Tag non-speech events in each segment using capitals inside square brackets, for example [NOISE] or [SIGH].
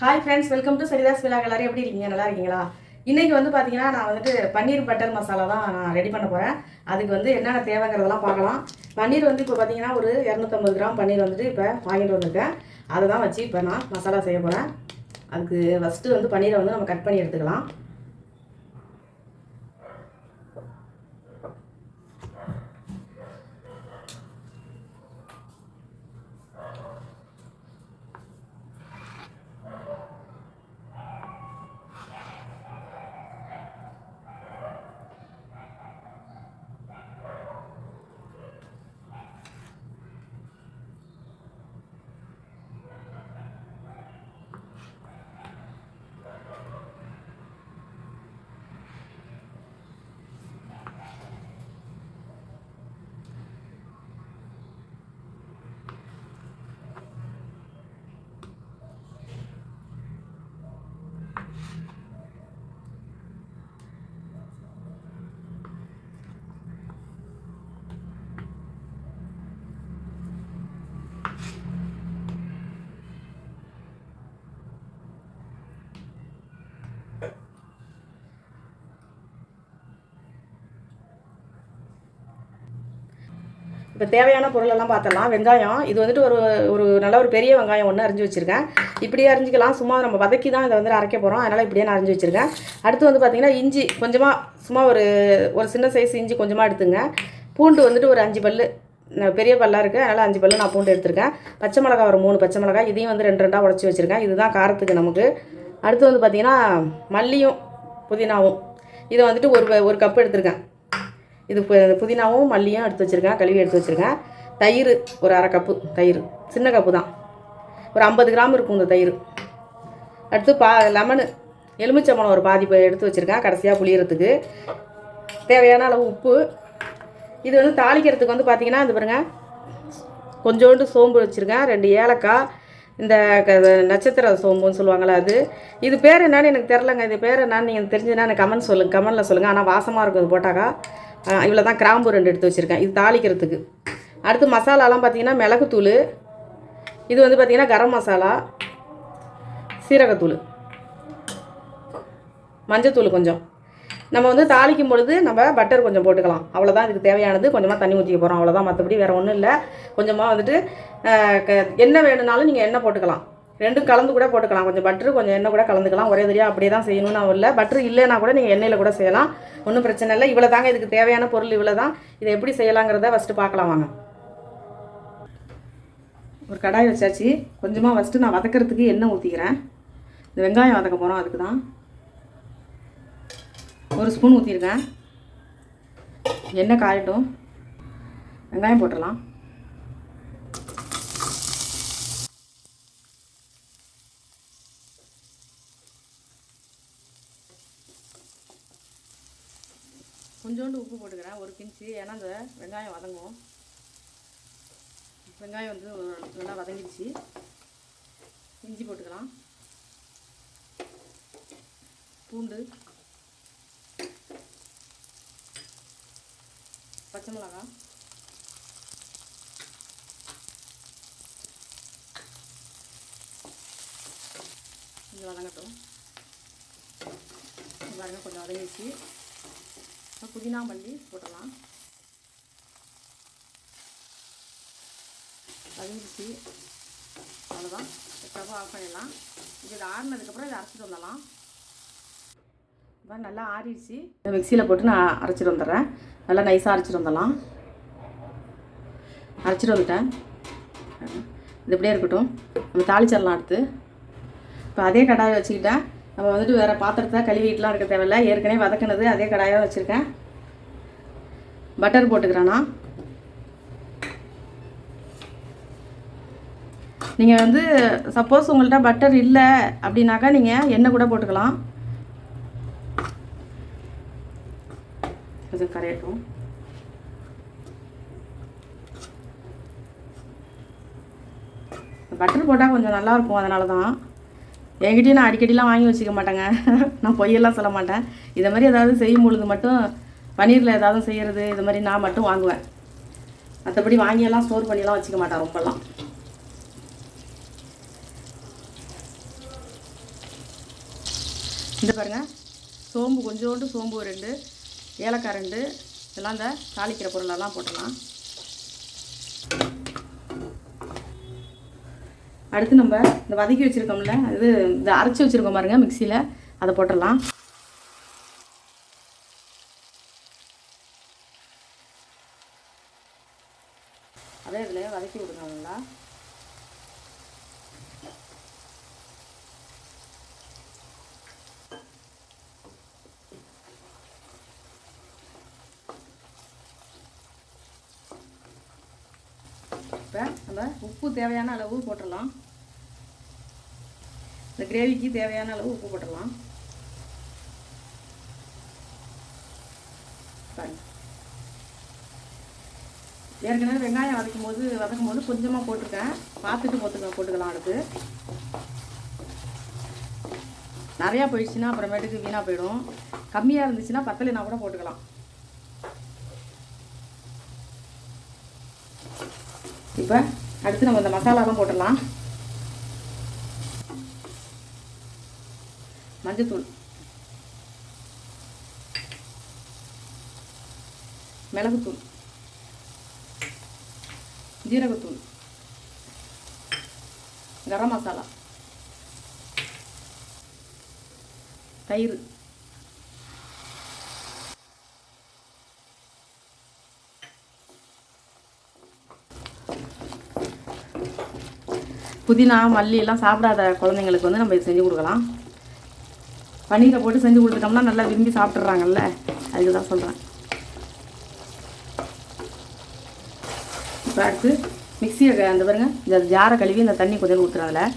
Hi friends welcome to Saritha's விழா எல்லாரும் எப்படி இருக்கீங்க? நல்லா இருக்கீங்களா? இன்றைக்கி வந்து பார்த்தீங்கன்னா நான் வந்துட்டு பன்னீர் பட்டர் மசாலா தான் நான் ரெடி பண்ண போகிறேன் அதுக்கு வந்து என்னென்ன தேவைங்கிறதெல்லாம் பார்க்கலாம். பன்னீர் வந்து இப்போ பார்த்தீங்கன்னா ஒரு இரநூத்தம்பது கிராம் பன்னீர் வந்துட்டு இப்போ வாங்கிட்டு வந்திருக்கேன். அதை தான் வச்சு இப்போ நான் மசாலா செய்ய போகிறேன் அதுக்கு ஃபஸ்ட்டு வந்து பன்னீரை வந்து நம்ம கட் பண்ணி எடுத்துக்கலாம். இப்போ தேவையான பொருளெல்லாம் பார்த்தலாம் வெங்காயம் இது வந்துட்டு ஒரு ஒரு நல்ல ஒரு பெரிய வெங்காயம் ஒன்று அரிஞ்சு வச்சுருக்கேன். இப்படியே அரிஞ்சிக்கலாம். சும்மா நம்ம வதக்கி தான் இதை வந்து அரைக்க போகிறோம் அதனால் இப்படியே நான் அரிஞ்சு வச்சுருக்கேன். அடுத்து வந்து பார்த்திங்கன்னா இஞ்சி கொஞ்சமாக சும்மா ஒரு ஒரு சின்ன சைஸ் இஞ்சி கொஞ்சமாக எடுத்துங்க. பூண்டு வந்துட்டு ஒரு அஞ்சு பல் பெரிய பல்லாக இருக்குது அதனால் அஞ்சு பல்லு நான் பூண்டு எடுத்திருக்கேன். பச்சை மிளகா ஒரு மூணு பச்சை மிளகாய் இதையும் வந்து ரெண்டு ரெண்டாக உடச்சி வச்சுருக்கேன். இதுதான் காரத்துக்கு நமக்கு. அடுத்து வந்து பார்த்திங்கன்னா மல்லியும் புதினாவும். இதை வந்துட்டு ஒரு ஒரு கப் எடுத்திருக்கேன். இது புதினாவும் மல்லியும் எடுத்து வச்சுருக்கேன். கழுவி எடுத்து வச்சுருக்கேன். தயிர் ஒரு அரை கப்பு தயிர். சின்ன கப்பு தான். ஒரு ஐம்பது கிராம் இருக்கும் இந்த தயிர். அடுத்து பா லெமனு. எலுமிச்சம்பழம் ஒரு பாதி எடுத்து வச்சுருக்கேன் கடைசியாக புளியறதுக்கு. தேவையான அளவு உப்பு. இது வந்து தாளிக்கிறதுக்கு வந்து பார்த்தீங்கன்னா இது பாருங்க கொஞ்சோண்டு சோம்பு வச்சுருக்கேன் ரெண்டு ஏலக்காய் இந்த க- நட்சத்திர சோம்புன்னு சொல்லுவாங்களே அது. இது பேர் என்னன்னு எனக்கு தெரிலங்க இது பேர் என்னன்னு நீங்கள் தெரிஞ்சுன்னா எனக்கு கமெண்ட் சொல்லுங்கள் கமெண்டில் சொல்லுங்கள் ஆனால் வாசமாக இருக்கும் இது போட்டாக்கா. இவ்வளோ தான் கிராம்பு ரெண்டு எடுத்து வச்சுருக்கேன். இது தாளிக்கிறதுக்கு. அடுத்து மசாலாலாம் பார்த்தீங்கன்னா மிளகுத்தூள் இது வந்து பார்த்திங்கன்னா கரம் மசாலா சீரகத்தூள் மஞ்சத்தூள் கொஞ்சம். நம்ம வந்து தாளிக்கும் பொழுது நம்ம பட்டர் கொஞ்சம் போட்டுக்கலாம். அவ்வளோதான் இதுக்கு தேவையானது. கொஞ்சமாக தண்ணி ஊற்றிக்க போகிறோம் அவ்வளோதான் மற்றபடி வேறு ஒன்றும் இல்லை. கொஞ்சமாக வந்துட்டு க- எண்ணெய் வேணும்னாலும் நீங்கள் எண்ணெய் போட்டுக்கலாம். ரெண்டும் கலந்து கூட போட்டுக்கலாம். கொஞ்சம் பட்ரு கொஞ்சம் எண்ணெய் கூட கலந்துக்கலாம். ஒரே தெரியா அப்படியே தான் செய்யணும்னு இல்லை. பட்ரு இல்லைனா கூட நீங்கள் எண்ணெயில் கூட செய்யலாம். ஒன்றும் பிரச்சனை இல்லை. இவ்வளோ தாங்க இதுக்கு தேவையான பொருள் இவ்வளோ தான் இதை எப்படி செய்யலாங்கிறத ஃபஸ்ட்டு பார்க்கலாம் வாங்க. ஒரு கடாய் வச்சாச்சு. கொஞ்சமாக ஃபஸ்ட்டு நான் வதக்கிறதுக்கு எண்ணெய் ஊற்றிக்கிறேன் இந்த வெங்காயம் வதக்க போகிறோம் அதுக்கு தான் ஒரு ஸ்பூன் ஊற்றிருக்கேன் எண்ணெய் காயட்டும். வெங்காயம் போட்டுடலாம். கொஞ்சோண்டு உப்பு போட்டுக்கிறேன் ஒரு பிஞ்சு. ஏன்னா அந்த வெங்காயம் வதங்கும் வெங்காயம் வந்து நல்லா வதங்கிடுச்சு. இஞ்சி போட்டுக்கலாம். பூண்டு. பச்சை மிளகா. கொஞ்சம் வதங்கட்டும். வதங்க கொஞ்சம் வதங்கிடுச்சு. புதினா மல்லி போடலாம். வதங்கிடுச்சு அவ்வளோதான் ஸ்டவ் ஆஃப் பண்ணிடலாம். இது ஆறினதுக்கப்புறம் இதை அரைச்சிட்டு வந்துடலாம். இப்போ நல்லா ஆறிடுச்சு. மிக்சியில் போட்டு நான் அரைச்சிட்டு வந்துடுறேன். நல்லா நைஸாக அரைச்சிட்டு வந்துடலாம். அரைச்சிட்டு வந்துட்டேன். இது இப்படியே இருக்கட்டும். நம்ம தாளிச்சிடலாம் அடுத்து. இப்போ அதே கடாயை வச்சுக்கிட்டேன். நம்ம வந்துட்டு வேறு பாத்திரத்தை கழுவிட்டுலாம் இருக்க தேவையில்ல. ஏற்கனவே வதக்கினது அதே கடாயாக வச்சுருக்கேன். பட்டர் போட்டுக்கிறேன்னா நீங்கள் வந்து சப்போஸ் உங்கள்கிட்ட பட்டர் இல்லை அப்படின்னாக்கா நீங்கள் எண்ணெய் கூட போட்டுக்கலாம். கொஞ்சம் கரையட்டும். பட்டர் போட்டால் கொஞ்சம் நல்லா இருக்கும் அதனால தான் என்கிட்டயும் நான் அடிக்கடிலாம் வாங்கி வச்சுக்க மாட்டேங்க. [LAUGHS] நான் பொய்யெல்லாம் சொல்ல மாட்டேன். இதை மாதிரி ஏதாவது செய்யும் பொழுது மட்டும் பன்னீரில் ஏதாவது செய்கிறது இது மாதிரி நான் மட்டும் வாங்குவேன். மற்றபடி வாங்கியெல்லாம் ஸ்டோர் பண்ணியெல்லாம் வச்சுக்க மாட்டேன் ரொம்பலாம். இந்த பாருங்கள் சோம்பு கொஞ்சோண்டு சோம்பு ரெண்டு ஏலக்காய் ரெண்டு இதெல்லாம் இந்த தாளிக்கிற பொருளெல்லாம் போட்டுடலாம் அடுத்து நம்ம இந்த வதக்கி வச்சுருக்கோம்ல இது இந்த அரைச்சி வச்சுருக்கோம் பாருங்க மிக்சியில். அதை போட்டுடலாம். அதே இதில் வதக்கி விடுங்க நல்லா. இப்போ நம்ம உப்பு தேவையான அளவு போட்டுடலாம். இந்த கிரேவிக்கு தேவையான அளவு உப்பு போட்டுடலாம். ஏற்கனவே வெங்காயம் வதக்கும் போது வதக்கும் போது கொஞ்சமாக போட்டிருக்கேன். பார்த்துட்டு போட்டுக்க போட்டுக்கலாம் அடுத்து. நிறையா போயிடுச்சுன்னா அப்புறமேட்டுக்கு வீணாக போயிடும். கம்மியாக இருந்துச்சுன்னா பத்தலைனா கூட போட்டுக்கலாம். இப்போ அடுத்து நம்ம இந்த மசாலாவும் போட்டுடலாம். மஞ்சத்தூள். மிளகுத்தூள். ஜீரகத்தூள். கரம் மசாலா. தயிர். புதினா மல்லி எல்லாம் சாப்பிடாத குழந்தைங்களுக்கு வந்து நம்ம இது செஞ்சு கொடுக்கலாம். பன்னீரை போட்டு செஞ்சு கொடுத்துட்டோம்னா நல்லா விரும்பி சாப்பிட்றாங்கல்ல அதுக்கு தான் சொல்கிறேன் இப்போ அடுத்து மிக்சியை அந்த பாருங்க இந்த ஜாரை கழுவி இந்த தண்ணி கொஞ்சம் ஊற்றுறேன் அதில்.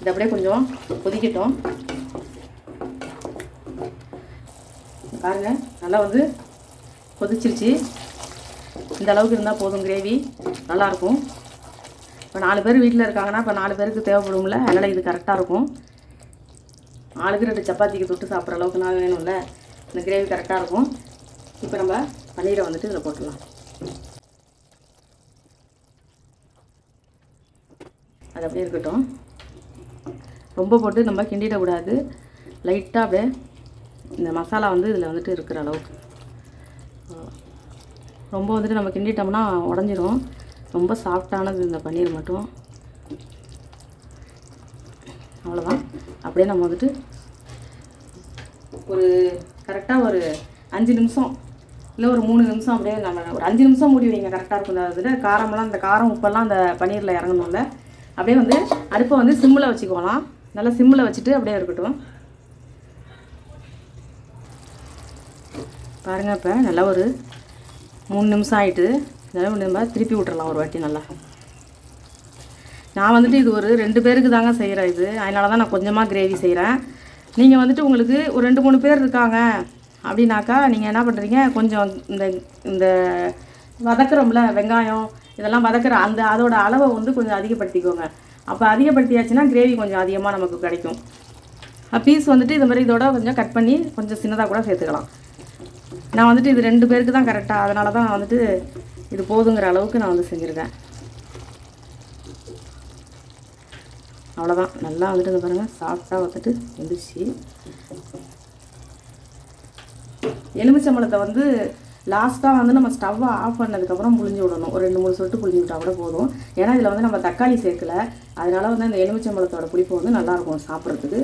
இது அப்படியே கொஞ்சம் கொதிக்கட்டும். பாருங்க நல்லா வந்து கொதிச்சிருச்சு. இந்த அளவுக்கு இருந்தால் போதும் கிரேவி நல்லாயிருக்கும். இப்போ நாலு பேர் வீட்டில் இருக்காங்கன்னா இப்போ நாலு பேருக்கு தேவைப்படும்ல அதனால் இது கரெக்டாக இருக்கும். ஆளுக்கு ரெண்டு சப்பாத்திக்கு தொட்டு சாப்பிட்ற அளவுக்கு நான் வேணும்ல இந்த கிரேவி கரெக்டாக இருக்கும். இப்போ நம்ம பன்னீரை வந்துட்டு இதில் போட்டுடலாம். அது அப்படியே இருக்கட்டும். ரொம்ப போட்டு நம்ம கிண்டிடக்கூடாது. லைட்டாக அப்படியே இந்த மசாலா வந்து இதில் வந்துட்டு இருக்கிற அளவுக்கு. ரொம்ப வந்துட்டு நம்ம கிண்டிட்டோம்னா உடஞ்சிரும். ரொம்ப சாஃப்டானது இந்த பன்னீர் மட்டும். அவ்வளோதான் அப்படியே நம்ம வந்துட்டு ஒரு கரெக்டாக ஒரு அஞ்சு நிமிஷம் இல்லை ஒரு மூணு நிமிஷம் அப்படியே நம்ம ஒரு அஞ்சு நிமிஷம் மூடி வைங்க. கரெக்டாக இருக்கும். அதில் காரமெல்லாம் இந்த காரம் உப்பெல்லாம் அந்த பன்னீரில் இறங்கணும்ல. அப்படியே வந்து அடுப்பை வந்து சிம்மில் வச்சுக்கோலாம் நல்லா சிம்மில் வச்சுட்டு அப்படியே இருக்கட்டும். பாருங்கள் இப்போ நல்லா ஒரு மூணு நிமிஷம் ஆகிட்டு இதெல்லாம் நம்ம திருப்பி விட்டுறலாம் ஒரு வாட்டி நல்லா. நான் வந்துட்டு இது ஒரு ரெண்டு பேருக்கு தாங்க செய்கிறேன் இது. அதனால தான் நான் கொஞ்சமாக கிரேவி செய்கிறேன் நீங்கள் வந்துட்டு உங்களுக்கு ஒரு ரெண்டு மூணு பேர் இருக்காங்க அப்படின்னாக்கா நீங்கள் என்ன பண்ணுறீங்க கொஞ்சம் இந்த இந்த வதக்குறோம்ல வெங்காயம் இதெல்லாம் வதக்குற அந்த அதோட அளவை வந்து கொஞ்சம் அதிகப்படுத்திக்கோங்க. அப்போ அதிகப்படுத்தியாச்சுன்னா கிரேவி கொஞ்சம் அதிகமாக நமக்கு கிடைக்கும். பீஸ் வந்துட்டு இது மாதிரி இதோட கொஞ்சம் கட் பண்ணி கொஞ்சம் சின்னதாக கூட சேர்த்துக்கலாம். நான் வந்துட்டு இது ரெண்டு பேருக்கு தான் கரெக்டாக அதனால தான் வந்துட்டு இது போதுங்கிற அளவுக்கு நான் வந்து செஞ்சுருக்கேன். அவ்வளோதான் நல்லா வந்துட்டு இந்த பாருங்கள் சாஃப்டாக வந்துட்டு வெந்துச்சு எலுமிச்சம்பழத்தை வந்து லாஸ்ட்டாக வந்து நம்ம ஸ்டவ்வை ஆஃப் பண்ணதுக்கப்புறம் புளிஞ்சு விடணும். ஒரு ரெண்டு மூணு சொட்டு புளிஞ்சு விட்டா கூட போதும். ஏன்னா இதில் வந்து நம்ம தக்காளி சேர்க்கல. அதனால் வந்து அந்த எலுமிச்சம்பழத்தோட புளிப்பு வந்து நல்லாயிருக்கும் சாப்பிட்றதுக்கு.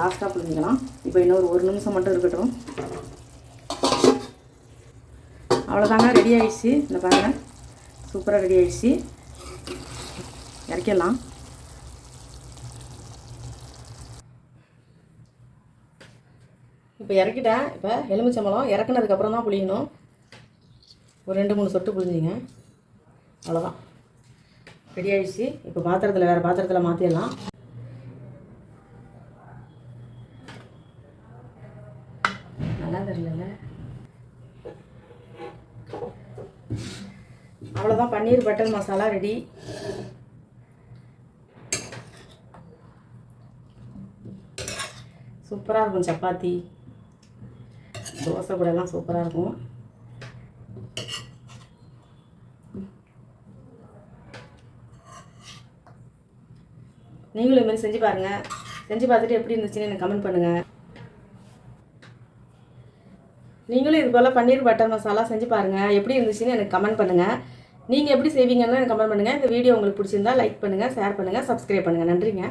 லாஸ்ட்டாக புளிஞ்சிக்கலாம் இப்போ இன்னொரு ஒரு நிமிஷம் மட்டும் இருக்கட்டும். அவ்வளோதாங்க ரெடி ஆகிடுச்சு இந்த பாருங்க சூப்பராக ரெடி ஆகிடுச்சு இறக்கிடலாம். இப்போ இறக்கிட்டேன் இப்போ எலுமிச்சம்பழம் இறக்குனதுக்கப்புறம் தான் புளியணும். ஒரு ரெண்டு மூணு சொட்டு புளிஞ்சிங்க அவ்வளோதான் ரெடி ஆகிடுச்சு இப்போ பாத்திரத்தில் வேறு பாத்திரத்தில் மாற்றிடலாம் நல்லா தெரியல அவ்வளோதான் பன்னீர் பட்டர் மசாலா ரெடி சூப்பராக இருக்கும் சப்பாத்தி. தோசை கூட எல்லாம் சூப்பராக இருக்கும். நீங்களும் இதுமாதிரி செஞ்சு பாருங்கள் செஞ்சு பார்த்துட்டு எப்படி இருந்துச்சுன்னு எனக்கு கமெண்ட் பண்ணுங்கள் நீங்களும் இது போல் பன்னீர் பட்டர் மசாலா செஞ்சு பாருங்கள் எப்படி இருந்துச்சுன்னு எனக்கு கமெண்ட் பண்ணுங்கள் நீங்கள் எப்படி செய்வீங்கன்னு கமெண்ட் பண்ணுங்கள் இந்த வீடியோ உங்களுக்கு பிடிச்சிருந்தா லைக் பண்ணுங்கள் ஷேர் பண்ணுங்கள் சப்ஸ்கிரைப் பண்ணுங்கள் நன்றிங்க.